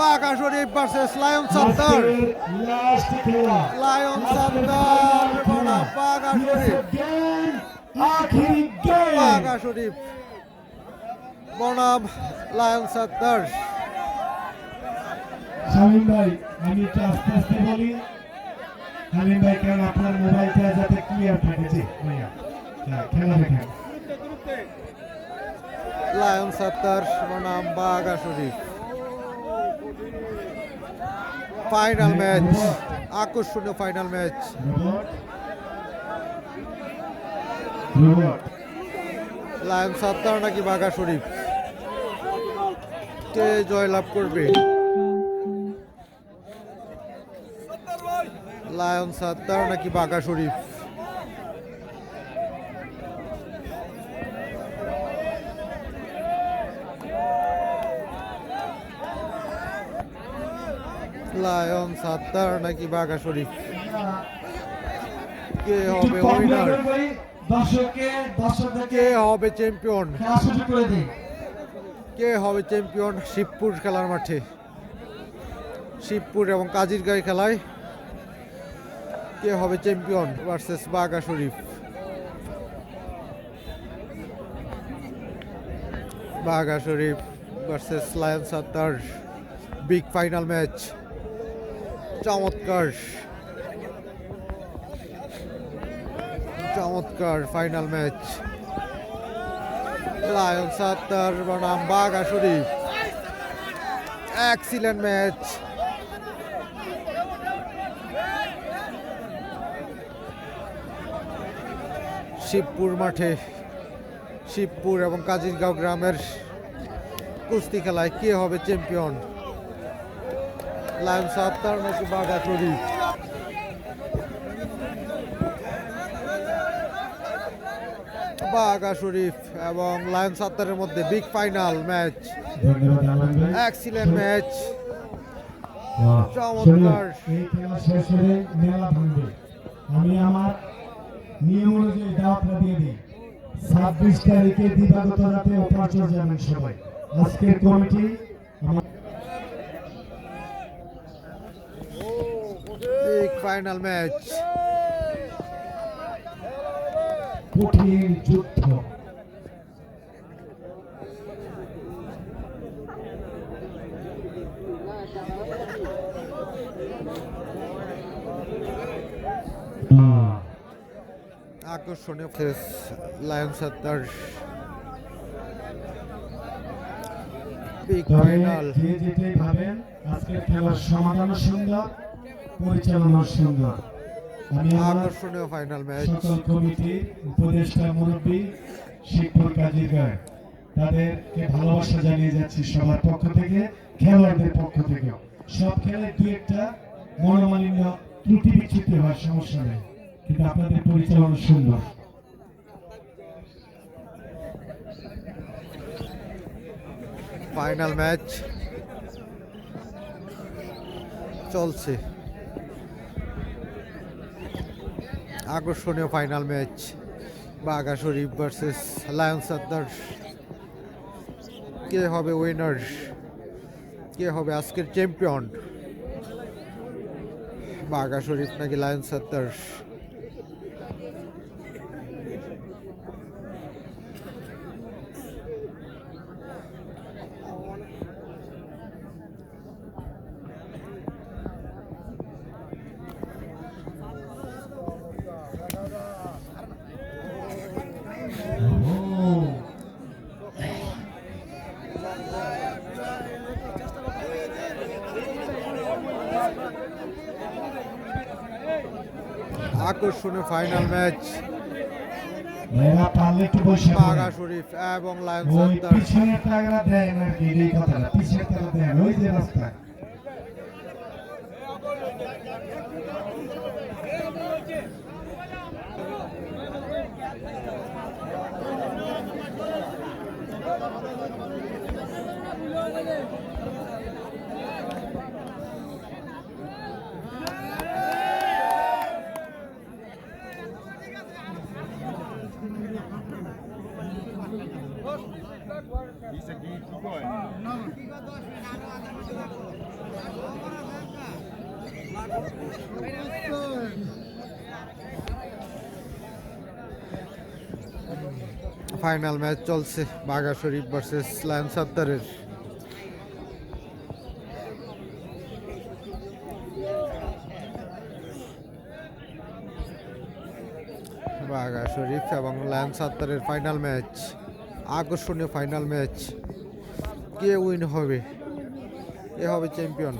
Bagha Sharif versus Lion Sattar Lion Sattar বনাম বাঘা শরীফ আখিরি game বাঘা শরীফ বনাম লায়ন সত্তর শামীম ভাই আমি একটু আস্তে আস্তে বলি। শামীম ভাই কারণ আপনার মোবাইলটা যাতে ক্লিয়ার থাকে? জি ভাইয়া। খেলা দেখেন। লায়ন সত্তর বনাম বাঘা শরীফ ফাইনাল ম্যাচ, আকর্ষণীয় ফাইনাল ম্যাচ। লায়ন সাত্তার নাকি বাঘা শরীফ? কে জয়লাভ করবে? লায়ন সাত্তার নাকি বাঘা শরীফ? লায়ন সত্তর নাকি বাঘা শরীফ? কে হবে উইনার কে হবে চ্যাম্পিয়ন কে হবে চ্যাম্পিয়ন শিবপুর খেলার মাঠে? শিবপুর এবং কাজিরগাঁই খেলায় কে হবে champion versus Bagha Sharif? Bagha Sharif versus Lion Sattar. Big final match চমৎকার। চমৎকার ফাইনাল ম্যাচ লায়ন সাত্তার বনাম বাঘা শরীফ এক্সিলেন্ট ম্যাচ শিবপুর মাঠে, শিবপুর এবং কাজিরগাঁও গ্রামের কুস্তি খেলায় কে হবে চ্যাম্পিয়ন লায়ন সাত্তার নাকি বাঘা শরীফ বাঘা শরীফ এবং লায়ন সাত্তারের মধ্যে big final match excellent match চমৎকার। এই খেলা শেষ হলে মেলা ভাঙবে। আমি আমার নিয়ম অনুযায়ী দাওয়াতটা দিয়ে দিই। ছাব্বিশ তারিখে দিবাগত রাতে অপারচর যাবেন সবাই। আজকের কমিটি আমার বিগ ফাইনাল ম্যাচ কঠিন যুদ্ধ। আকর্ষণীয় ফেস লায়ন সাত্তার ফাইনাল যে যেটাই ভাবেন আজকের খেলার সমাধানও সুন্দর। পরিচালনাও সুন্দর আমি আকর্ষণীয় ফাইনাল ম্যাচ সকল কমিটি উপদেষ্টা মুরব্বী শিবপুর কাজীর গায়ে তাদেরকে ভালোবাসা জানিয়ে যাচ্ছি সবার পক্ষ থেকে খেলোয়াড়দের পক্ষ থেকে সব খেলায় দু একটা মনোমালিন্য ত্রুটি বিচ্ছুতি হওয়ার সমস্যা নেই কিন্তু আপনাদের পরিচালনা সুন্দর। ফাইনাল ম্যাচ চলছে। আকর্ষণীয় final match Bagha Sharif versus Lion Sattar কে হবে উইনার কে হবে আজকের চ্যাম্পিয়ন বাঘা শরীফ নাকি লায়ন্স সাত্তার ও আকর্ষণীয় ফাইনাল ম্যাচ। শরীফ এবং লায়ন টাকা দেয় না এই টাকা দেয় ওই যে রাস্তা। ফাইনাল ম্যাচ চলছে, বাঘা শরীফ ভার্সেস লায়ন সাত্তারের বাঘা শরীফ এবং লায়ন সাত্তারের ফাইনাল ম্যাচ আকর্ষণীয় ফাইনাল ম্যাচ কে উইন হবে? কে হবে চ্যাম্পিয়ন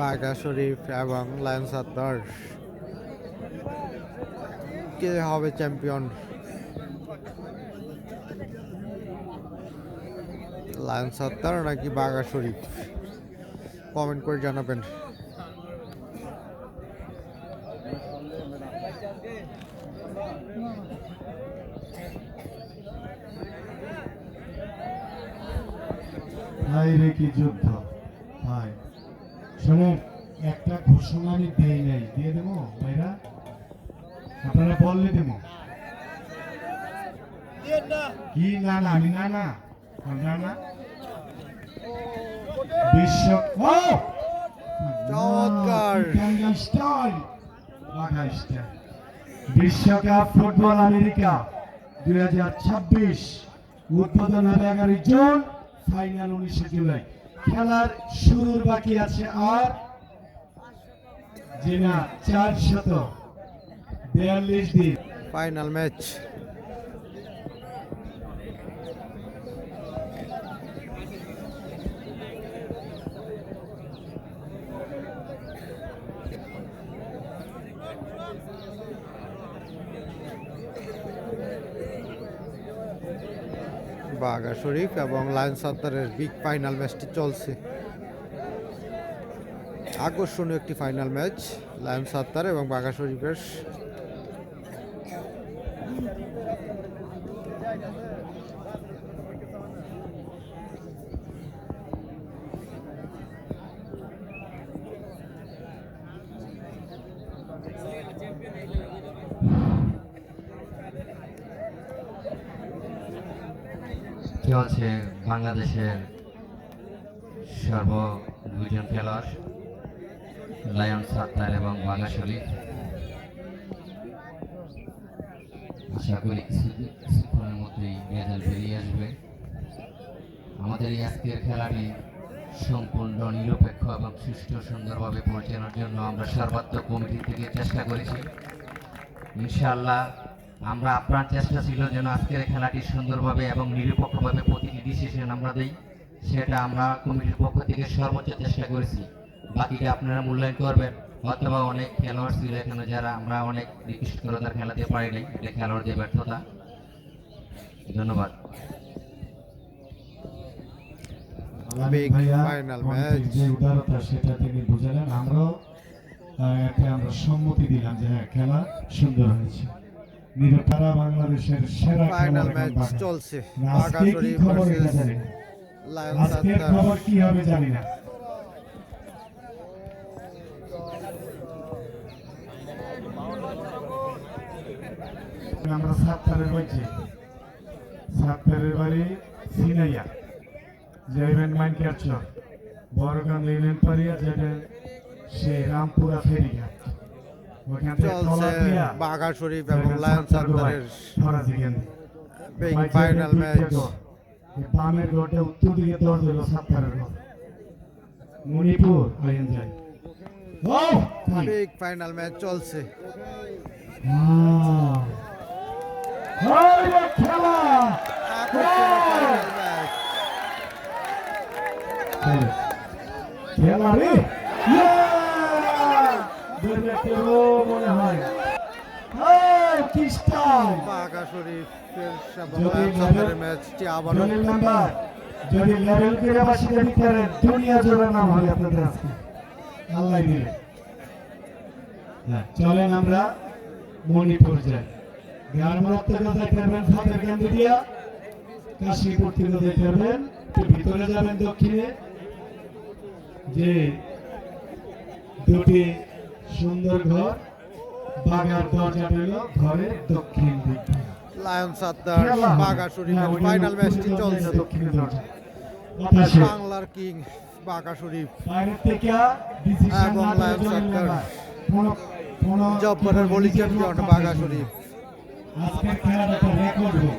বাঘা শরীফ এবং লায়ন সাত্তার কে হবে চ্যাম্পিয়ন লায়ন সাত্তার নাকি বাঘা শরীফ কমেন্ট করে জানাবেন। রে কি ভাই শোনেন একটা ঘোষণা আমি দেই নাই। দিয়ে দেবো ভাইরা? আপনারা বললে দেবো। কি না না আমি না না না না। বিশ্ব ও! চমৎকার। বিশ্বকাপ ফুটবল আমেরিকা দুই হাজার ছাব্বিশ উদ্বোধন হবে এগারোই জুন ফাইনাল উনিশে জুলাই। খেলার শুরুর বাকি আছে আর? জি না চার শত বিয়াল্লিশ দিন। Final match. বাঘা শরীফ এবং লায়ন সাত্তারের বিগ ফাইনাল ম্যাচটি চলছে। আকর্ষণীয় একটি ফাইনাল ম্যাচ লায়ন সাত্তার এবং বাঘা শরীফের চলছে বাংলাদেশের সর্ব দুজন খেলোয়াড় লায়ন সাত্তার এবং বাঘা শরীফ। আশা করি কিছু- কিছুক্ষণের মধ্যেই রেজাল্ট বেরিয়ে আসবে। আমাদের এই আজকের খেলাটি সম্পূর্ণ নিরপেক্ষ এবং সুষ্ঠু সুন্দরভাবে পৌঁছানোর জন্য আমরা সর্বাত্মক কমিটি থেকে চেষ্টা করেছি। ইনশাআল্লাহ আমরা আপনার চেষ্টা ছিল যেন আজকের খেলাটি সুন্দরভাবে এবং নিরপেক্ষভাবে প্রতিটি ডিসিশন আমরা দেই সেটা আমরা কমিটির পক্ষ থেকে সর্বোচ্চ চেষ্টা করেছি। বাকিটা আপনারা মূল্যায়ন করবেন। অথবা অনেক খেলোয়াড় ছিল এখানে যারা আমরা অনেক রিকোয়েস্ট করে তার খেলাতে পারি নাই এটা খেলোয়াড়দের ব্যর্থতা। ধন্যবাদ। সেটা তিনি বুঝালেন। আমরাও এতে আমরা সম্মতি দিলাম যে হ্যাঁ খেলা সুন্দর হয়েছে। নিরতারা বাংলাদেশের সেরা ফাইনাল ম্যাচ চলছে। আজকে খবর এটা জানি আজকের খবর কি হবে জানি না। আমরা সাতটারের বলছি। সাতটারের বাড়ি সিনাইয়া। যাইবেন মাইনকার চর বড়গান ইউনিয়ন পারিয়া যাবেন সে রামপুরা ফেরিঘাট। থেকে চলছে বাঘা শরীফ এবং লায়ন মাঝে ফাইনাল ম্যাচ। বামের ঘরটা উত্তর দিকে দর দিল ঘর। মণিপুর আইন যায় বিগ ফাইনাল ম্যাচ চলছে। আহ। হয় খেলা! খেলে। খেলা রে! ইয়া! মনে হয়। যদি লেভেল- করে দিতে দুনিয়া জোড়া নাম হবে আপনাদের আজকে। আল্লাহ দিলে। হ্যাঁ, চলেন আমরা মণিপুর যাই গ্রামের থেকে যাইতে পারবেন ফাতের কেন্দ্র দিয়া কাশীপুর থেকে যাইতে পারবেন ভিতরে যাবেন দক্ষিণে। যে দুটি সুন্দর ঘর বাগার দরজা রইল ঘরের দক্ষিণ দিক। লায়ন বাঘা শরীফের ফাইনাল ম্যাচটি চলছে। বাতাসে বাংলার কিং বাঘা শরীফ বাইরের থেকে এবং লায়ন কোনো জব্বরের বলি চ্যাম্পিয়ন বাঘা শরীফ আজকের খেলাটা রেকর্ড হোক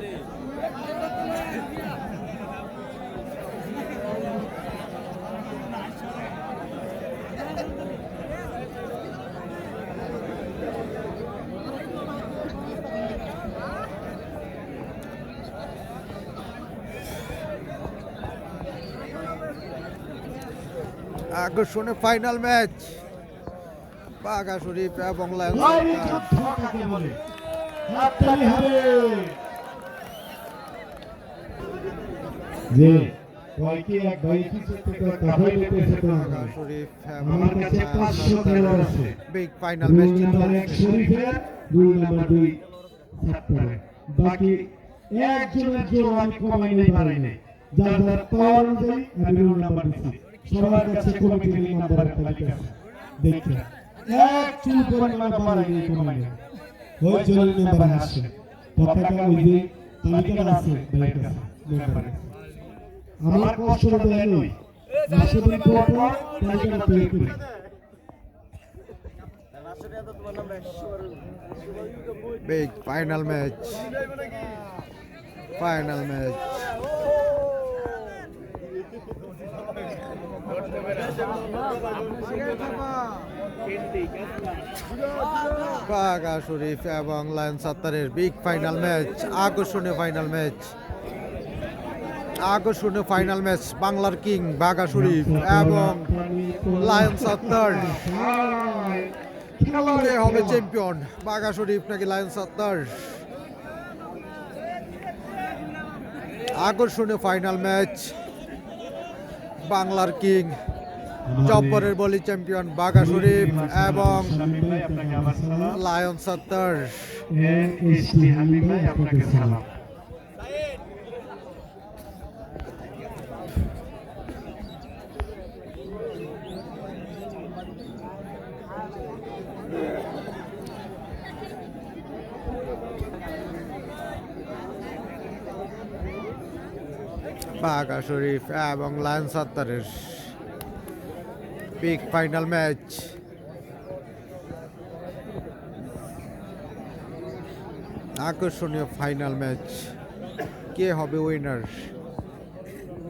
আকর্ষণে ফাইনাল ম্যাচ বাঘা শরীফ এবং বলে? যে কয়টি এক বাঘা শরীফ আমার কাছে খেলোয়াড় আছে। বিগ ফাইনাল নম্বর শরীফের দুই নম্বর বাকি একজনের জোর আমি কমাই নেই পারি নাই। যার যার পাওয়ার অনুযায়ী আমি রুল নাম্বার দিচ্ছি। সবার কাছে কমিটির নাম্বারের তালিকা দেখতে এক চুল পরিমাণ পারে কমাই নেই। ওই জন্য নাম্বার আসছে পতাকা ওই যে তালিকা আছে বাইক আছে নাম্বার আমার কষ্টটা দেয় নই। রাষ্ট্রপতি পর পর তালিকাটা তৈরি করি। Big final match final match Bagha Sharif এবং লায়ন সাত্তারের বিগ ফাইনাল ম্যাচ আকর্ষণীয় ফাইনাল ম্যাচ আকর্ষণীয় ফাইনাল ম্যাচ বাংলার কিং বাঘা শরীফ এবং লায়ন সাত্তার কে হবে চ্যাম্পিয়ন বাঘা শরীফ নাকি লায়ন সাত্তার আকর্ষণীয় ফাইনাল ম্যাচ বাংলার কিং চপ্পরের বলি চ্যাম্পিয়ন বাঘা শরীফ এবং লায়ন সাত্তার। বাঘা শরীফ এবং লায়ন সাত্তারের বিগ ফাইনাল ম্যাচ আকর্ষণীয় ফাইনাল ম্যাচ কে হবে উইনার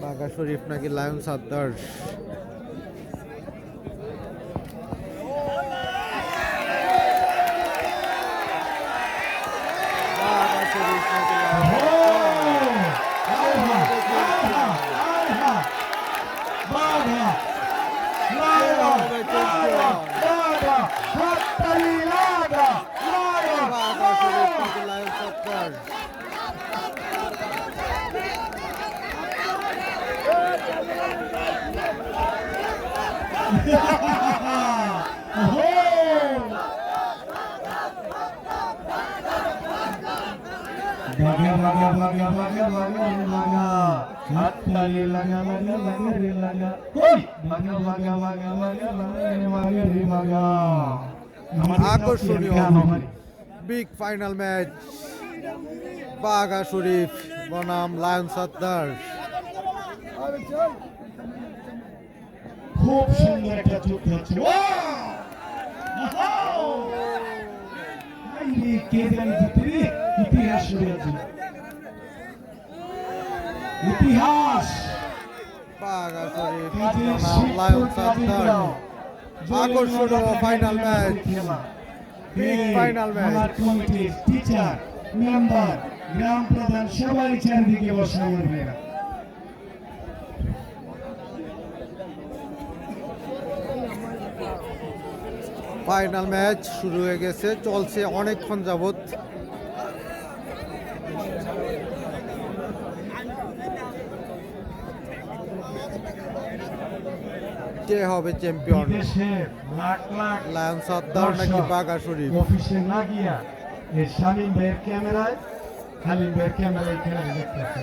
বাঘা শরীফ নাকি লায়ন সাত্তার বাঘা শরীফ নাকি লায়ন বাঘা শরীফ নাকি Lion Sattar Hoi baga baga baga baga baga baga re baga আকর্ষণীয় big final match Bagha Sharif বনাম লায়ন সাত্তার খুব সুন্দর একটা যুদ্ধ হচ্ছে কে জানি জিতে রে ইতিহাস! শুরু ইতিহাস। আকর্ষণীয় final match final match teacher member গ্রাম প্রধান সবাই চারিদিকে বসে ফাইনাল ম্যাচ শুরু হয়ে গেছে। চলছে অনেকক্ষণ যাবত কে হবে চ্যাম্পিয়ন লায়ন সাত্তার নাকি বাঘা শরীফ? অফিসে না গিয়া ভাইয়ের ক্যামেরায় ভাইয়ের ক্যামেরায় খেলা দেখতেছে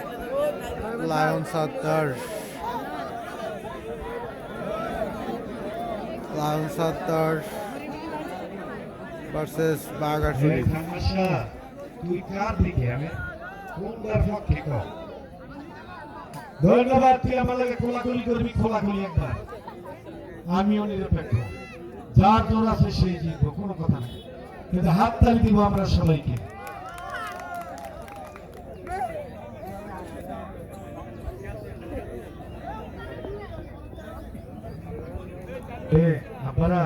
Lion Sattar Lion Sattar versus Sharif তুই কার দিকে? আমি পক্ষে ধন্যবাদ, তুই আমার লাগে খোলাখুলি করবি খোলাখুলি একবার। আমিও নিরপেক্ষ। যার জোর আছে সেই জিতবো, কোনো কথা নেই। কিন্তু হাত তালি দিব আমরা সবাইকে এ আব্বারা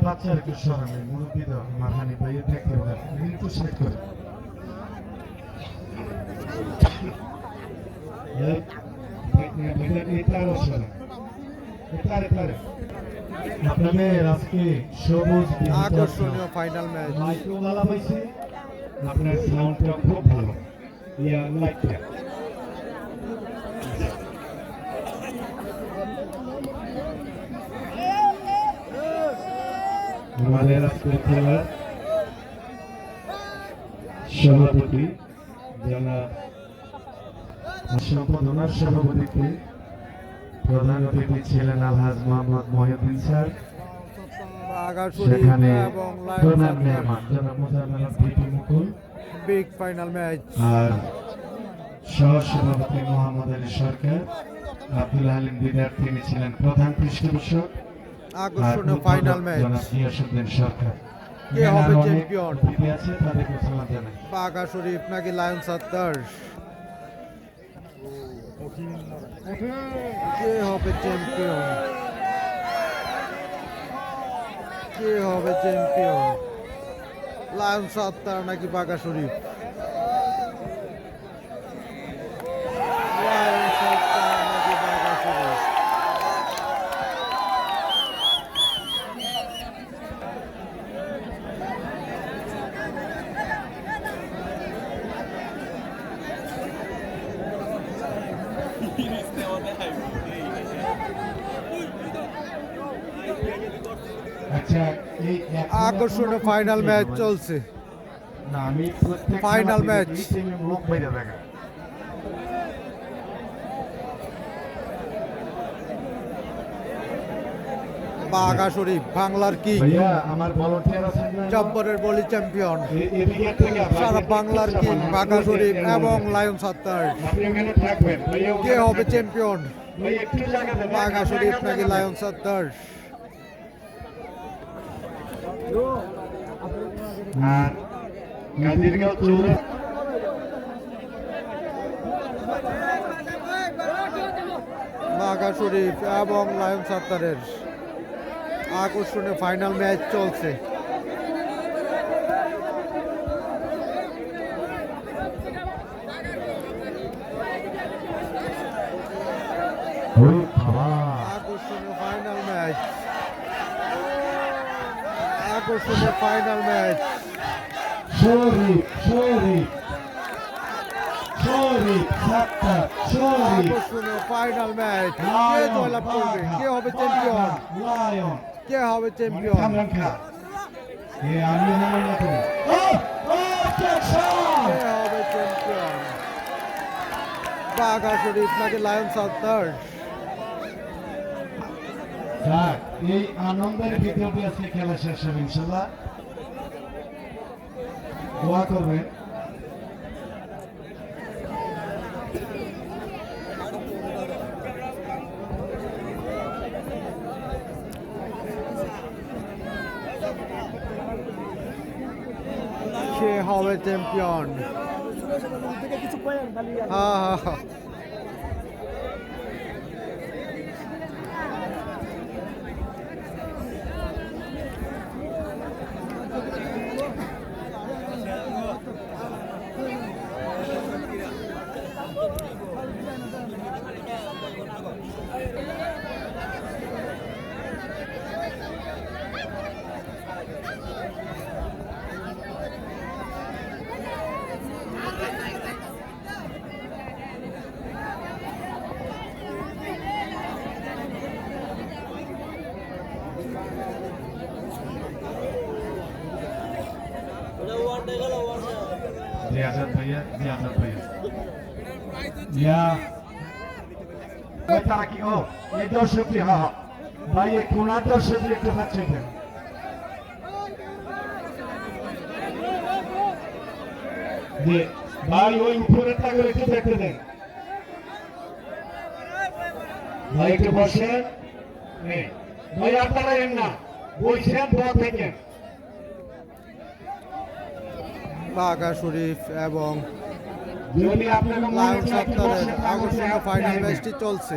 দুইটা বাচ্চার একটু সরাবে মুরব্বী তো মাথানি ভাই দেখতে হবে। একটু সেট করে। আপনাদের আজকে সবুজ আকর্ষণীয় ফাইনাল ম্যাচ মাইক্রো ভালো হয়েছে। আপনার সাউন্ডটা খুব ভালো। ইয়া লাইকটা আমাদের আজকের খেলার সভাপতি সম্পাদনার সভাপতিতে প্রধান অতিথি ছিলেন আলহাজ মোহাম্মদ মহিউদ্দিন স্যার। সেখানে প্রধান মেহমান জনাব Mozammel VP Mukul. Big final match আর সহসভাপতি মোহাম্মদ আলী সরকার। আব্দুল হালিম দিদার তিনি ছিলেন প্রধান পৃষ্ঠপোষক। আকর্ষণীয় ফাইনাল ম্যাচ কে হবে চ্যাম্পিয়ন? বাঘা শরীফ নাকি লায়ন সাত্তার কে হবে চ্যাম্পিয়ন কে হবে চ্যাম্পিয়ন লায়ন সাত্তার নাকি বাঘা শরীফ লায়ন সাত্তার নাকি বাঘা শরীফ আচ্ছা এই এখন আকর্ষণীয় ফাইনাল ম্যাচ চলছে। বাইরে দেখা বাঘা শরীফ বাংলার কিং জব্বরের বলি চ্যাম্পিয়ন সারা বাংলার কিং বাঘা শরীফ এবং লায়ন সাত্তার কে হবে চ্যাম্পিয়ন বাঘা শরীফ নাকি লায়ন সাত্তার আর গাজীরগাঁও চৌরা শরীফ এবং লায়ন সাত্তারের আকর্ষণীয় ফাইনাল ম্যাচ চলছে। আকর্ষণীয় ফাইনাল ম্যাচ আকর্ষণীয় ফাইনাল ম্যাচ শরীফ শরীফ শরীফ সাতটা শরীফ ফাইনাল ম্যাচ কে জয়লাভ করবে? কে হবে চ্যাম্পিয়ন লায়ন কে হবে চ্যাম্পিয়ন কামরান খা এ আমি হলাম না তুমি ও ও অবজেকশন কে হবে চ্যাম্পিয়ন বাঘা শরীফ নাকি লায়ন সাত্তার এই আনন্দের ভিতর আজকে খেলা শেষ হবে ইনশাল্লাহ। দোয়া করবেন কে হবে চ্যাম্পিয়ন হ্যাঁ হ্যাঁ হ্যাঁ জি আজাদ ভাইয়া জি আজাদ ভাইয়া ইয়া ওই তারা কি ও এই দর্শকটি হা। ভাই দর্শকটি একটু ভাই ওই উপরের টাকা একটু দেখতে দেন। ভাই একটু ভাই আপনারা এন না বলছেন দোয়া থেকে। বাঘা শরীফ এবং লায়ন আকর্ষণীয় ফাইনাল ম্যাচটি চলছে।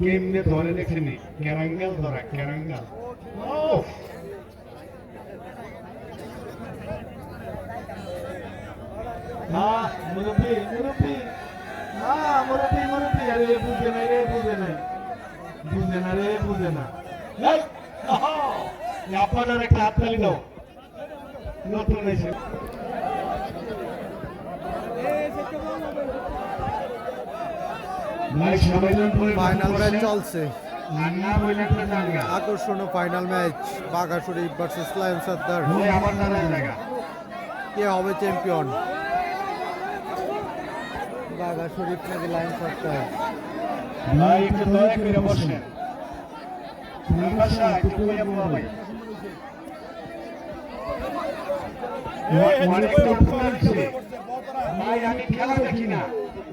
কেমনে ধরে দেখেনি ক্যারাঙ্গাল ধরা, ক্যারাঙ্গাল। মুরব্বী আরে বুঝে নাই রে বুঝে নাই। বুঝে না রে, বুঝে না। আপনার একটা হাততালি দাও। নতুন ফাইনাল ম্যাচ চলছে। আকর্ষণীয় final match Bagha Sharif versus Lion Sardar কে হবে চ্যাম্পিয়ন বাঘা শরীফ নাকি লায়ন সর্দার আমি খেলা দেখি না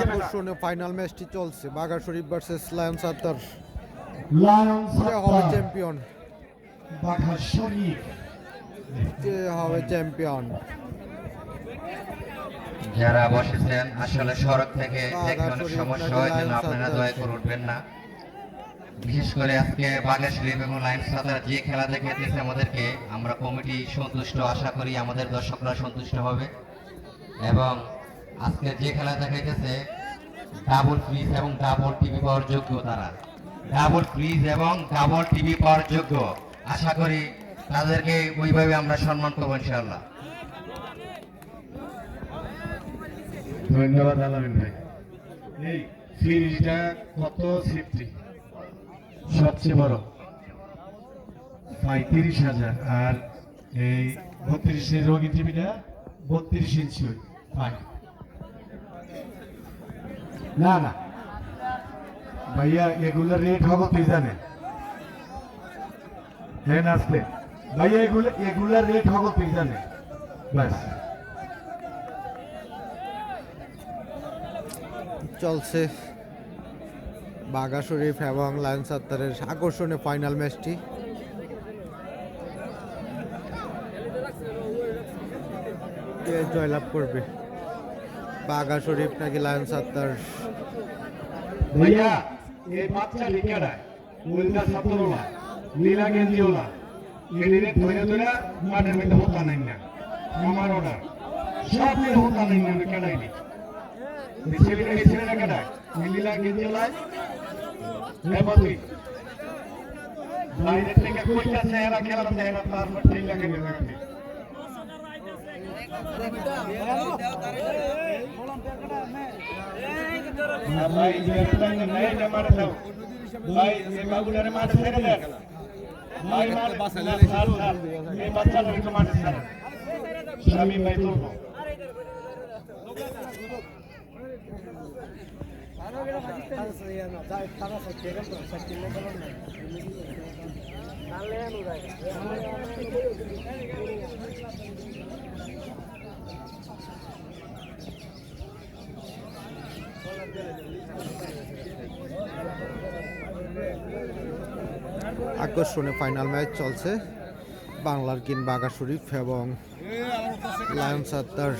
আকর্ষণীয় ফাইনাল ম্যাচটি চলছে। Bagha Sharif versus Lion Sardar Lion হবে চ্যাম্পিয়ন বাঘা শরীফ। কে হবে চ্যাম্পিয়ন যারা বসেছেন আসলে সড়ক থেকে দেখে সমস্যা হয় যেন আপনারা দয়া করে উঠবেন না। বিশেষ করে আজকে বাঘা শরীফ এবং লাইন সাদার যে খেলা দেখাইতেছে আমাদেরকে আমরা কমিটি সন্তুষ্ট আশা করি আমাদের দর্শকরা সন্তুষ্ট হবে। এবং আজকে যে খেলা দেখাইতেছে ডাবল ফ্রিজ এবং ডাবল টিভি পাওয়ার যোগ্য তারা। ডাবল ফ্রিজ এবং ডাবল টিভি পাওয়ার যোগ্য। আশা করি তাদেরকে ওইভাবে আমরা সম্মান করব ইনশাআল্লাহ। ধন্যবাদ আলামিন ভাই। এই সিরিজটা কত সিফটি সবচেয়ে বড়। পঁয়ত্রিশ হাজার। আর এই বত্রিশের রোগী টিভিটা বত্রিশ ইঞ্চি পাই না না। ভাইয়া এগুলোর রেট হবে তুই জানে? হ্যাঁ আসলে ভাইয়া, এগুলো এগুলোর রেট হবে তুই জানে? ব্যাস। চলছে বাঘা শরীফ এবং লায়ন সর্দারের আকর্ষণীয় ফাইনাল ম্যাচটি জয়লাভ করবে? বাঘা শরীফ নাকি লায়ন সাত্তার ভাইয়া, এই বাচ্চা লিখারা উল্টা সাতর না লীলা গেঞ্জিও না এদের ধরে ধরে মাঠের মধ্যে হতা নাই না। আমার অর্ডার সব নিয়ে হতা নাই না কেডাই নি ছেলেটা ছেলেটা কেডাই? লীলা গেঞ্জিও লাই এবার বাইরে থেকে কইটা চেহারা খেলা, চেহারা তার ঠিক লাগে ভাই বাবুলারে মাঠে ছেড়ে দেন ভাই এই বাচ্চাটার মাঠে ছাড় শামিম ভাই তুলবো আকর্ষণীয় ফাইনাল ম্যাচ চলছে। বাংলার কিন বাগা শরীফ এবং লায়ন সাত্তার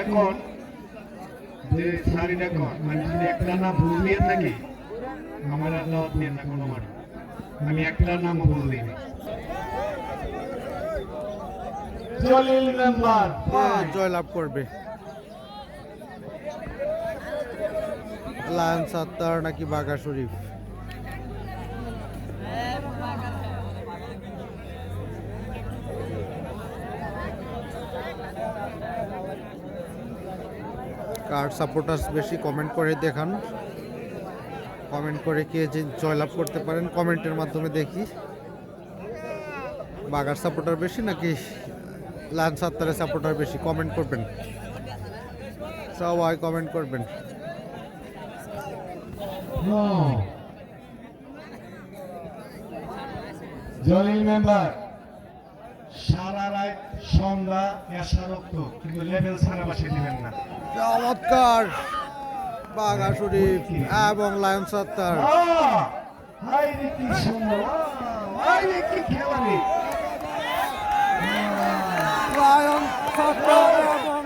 এখন যে মানে যদি একটা নাম ভুল দিয়ে থাকি আমার না কোনো মানে আমি একটা নাম ভুল দিই। মেম্বার। জয়লাভ করবে। লায়ন সাত্তার নাকি বাগা শরীফ? কার সাপোর্টার্স বেশি কমেন্ট করে দেখান। কমেন্ট করে কে যে জয়লাভ করতে পারেন কমেন্টের মাধ্যমে দেখি। বাগার সাপোর্টার বেশি নাকি লায়ন সাত্তারের সাপোর্টার বেশি? কমেন্ট করবেন। সবাই কমেন্ট করবেন। জলিল মেম্বার সারা রাত সন্ধ্যা এসা কিন্তু লেভেল ছাড়া বাসে দিবেন না। চমৎকার। বাগা শরীফ এবং লায়ন সাত্তার। আহ! কি সুন্দর। খেলা লায়ন সাত্তার।